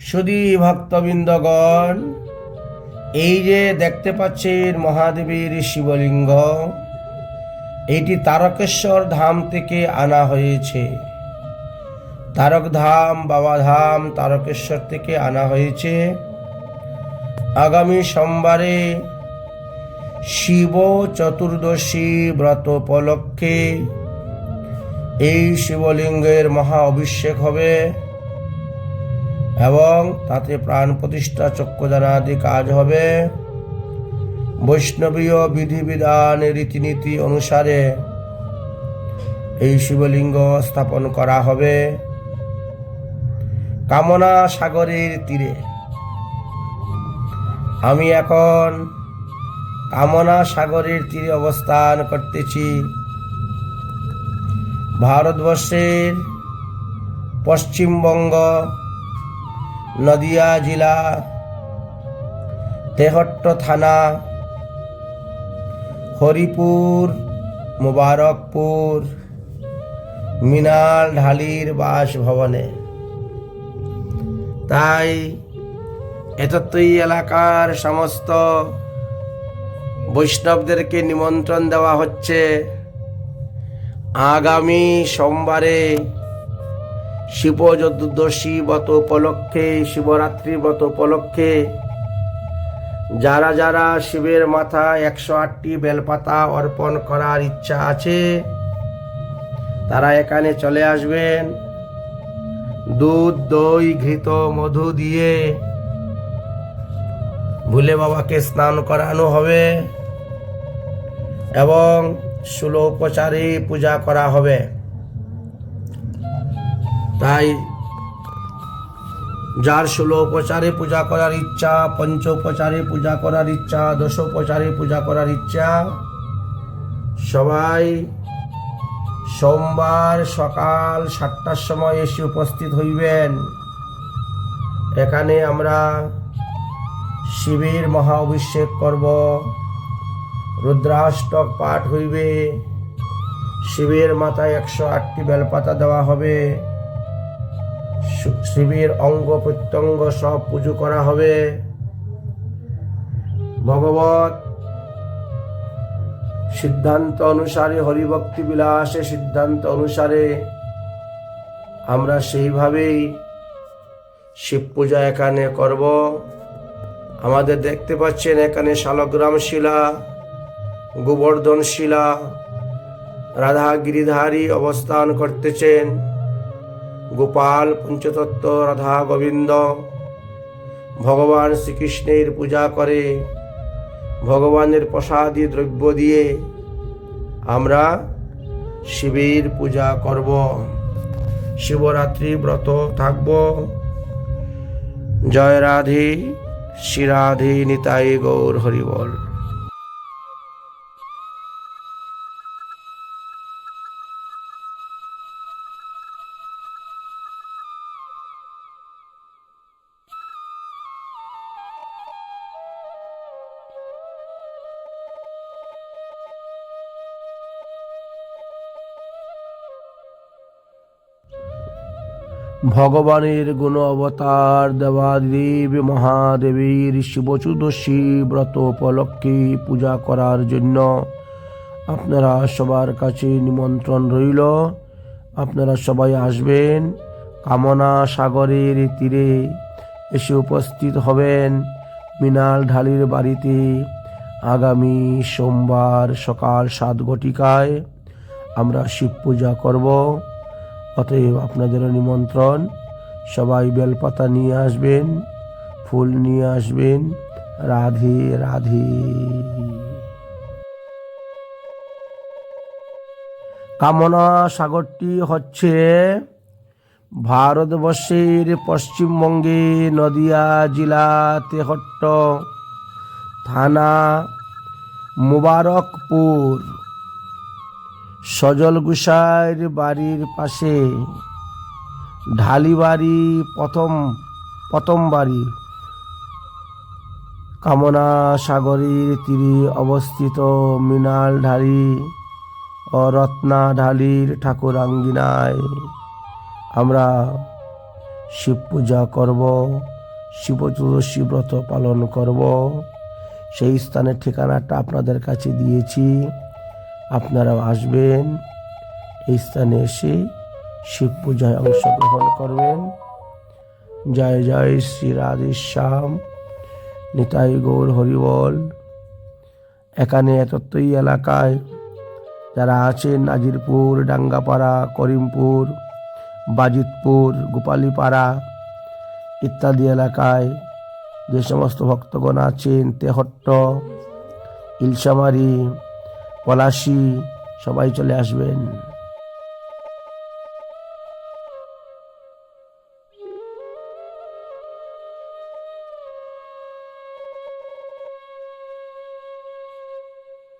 সুদী ভক্তবৃন্দগণ, এই যে দেখতে পাচ্ছেন মহাদেবীর শিবলিঙ্গ এইটি তারকেশ্বর ধাম থেকে আনা হয়েছে। তারক ধাম, বাবা ধাম তারকেশ্বর থেকে আনা হয়েছে। আগামী সোমবারে শিব চতুর্দশী ব্রত উপলক্ষে এই শিবলিঙ্গের মহা অভিষেক হবে। এবং তাতে প্রাণ প্রতিষ্ঠা চক্ষুদানাদি কাজ হবে। বৈষ্ণবীয় বিধিবিধান রীতিনীতি অনুসারে এই শিবলিঙ্গ স্থাপন করা হবে। কামনা সাগরের তীরে। আমি এখন কামনা সাগরের তীরে অবস্থান করতেছি। ভারতবর্ষের পশ্চিমবঙ্গ নদিয়া জেলা, তেহট্ট থানা, হরিপুর, মুবারকপুর, মিনাল ঢালির বাসভবনে। তাই এতত্তই এলাকার সমস্ত বৈষ্ণবদেরকে নিমন্ত্রণ দেওয়া হচ্ছে। আগামী সোমবারে শিব চতুর্দশী ব্রত উপলক্ষে, শিবরাত্রি ব্রত উপলক্ষে যারা যারা শিবের মাথায় একশো আটটি বেলপাতা অর্পণ করার ইচ্ছা আছে, তারা এখানে চলে আসবেন। দুধ, দই, ঘৃত, মধু দিয়ে ভুলে বাবাকে স্নান করানো হবে এবং ষোলোপচারে পূজা করা হবে। তাই যার ষোলোপচারে পূজা করার ইচ্ছা, পঞ্চোপচারে পূজা করার ইচ্ছা, দশোপচারে পূজা করার ইচ্ছা, সবাই সোমবার সকাল সাতটার সময় এসে উপস্থিত হইবেন। এখানে আমরা শিবের মহা অভিষেক করব। রুদ্রাষ্টক পাঠ হইবে। শিবের মাথায় একশো আটটি বেলপাতা দেওয়া হবে। শিবের অঙ্গ প্রত্যঙ্গ সব পুজো করা হবে। ভগবত সিদ্ধান্ত অনুসারে, হরিভক্তি বিলাসে সিদ্ধান্ত অনুসারে আমরা সেইভাবেই শিব পূজা এখানে করব। আমাদের দেখতে পাচ্ছেন এখানে শালগ্রাম শিলা, গোবর্ধন শিলা, রাধা গিরিধারী অবস্থান করতেছেন। গোপাল পঞ্চতত্ত্ব রাধা গোবিন্দ। ভগবান শ্রীকৃষ্ণের পূজা করে, ভগবানের প্রসাদী দ্রব্য দিয়ে আমরা শিবের পূজা করব। শিবরাত্রি ব্রত থাকব। জয় রাধে, শ্রী রাধে, নিতাই গৌর, হরিবল। ভগবানের গুণ অবতার দেবাদেব মহাদেবীর শিবচতুর্দশী ব্রত উপলক্ষে পূজা করার জন্য আপনারা সবার কাছে নিমন্ত্রণ রইল। আপনারা সবাই আসবেন, কামনা সাগরের তীরে এসে উপস্থিত হবেন মিনাল ঢালির বাড়িতে আগামী সোমবার সকাল সাত ঘটিকায় আমরা শিব পূজা করব। অতএব আপনাদের নিমন্ত্রণ। সবাই বেলপাতা নিয়ে আসবেন, ফুল নিয়ে আসবেন। রাধে রাধে। কামনা সাগরটি হচ্ছে ভারতবর্ষের পশ্চিমবঙ্গে নদিয়া জেলা তেহট্ট থানা মুবারকপুর। সজল গুসাইর বাড়ির পাশে, ঢালিবাড়ি প্রথম প্রথম বাড়ি। কামনা সাগরের তীরে অবস্থিত মিনাল ঢালি ও রত্না ঢালির ঠাকুরাঙ্গিনায় আমরা শিব পূজা করব, শিব চতুর্দশী ব্রত পালন করব। সেই স্থানের ঠিকানাটা আপনাদের কাছে দিয়েছি। আপনারাও আসবেন। এই স্থানে এসে শিব পূজায় অংশগ্রহণ করবেন। জয় জয় শ্রী রাধেশ্যাম নিতাই গৌর হরিবল এখানে এতত্তই এলাকায় যারা আছেন, নাজিরপুর, ডাঙ্গাপাড়া, করিমপুর, বাজিতপুর, গোপালীপাড়া ইত্যাদি এলাকায় যে সমস্ত ভক্তগণ আছেন, তেহট্ট, ইলশামারি পলাশি সবাই চলে আসবেন।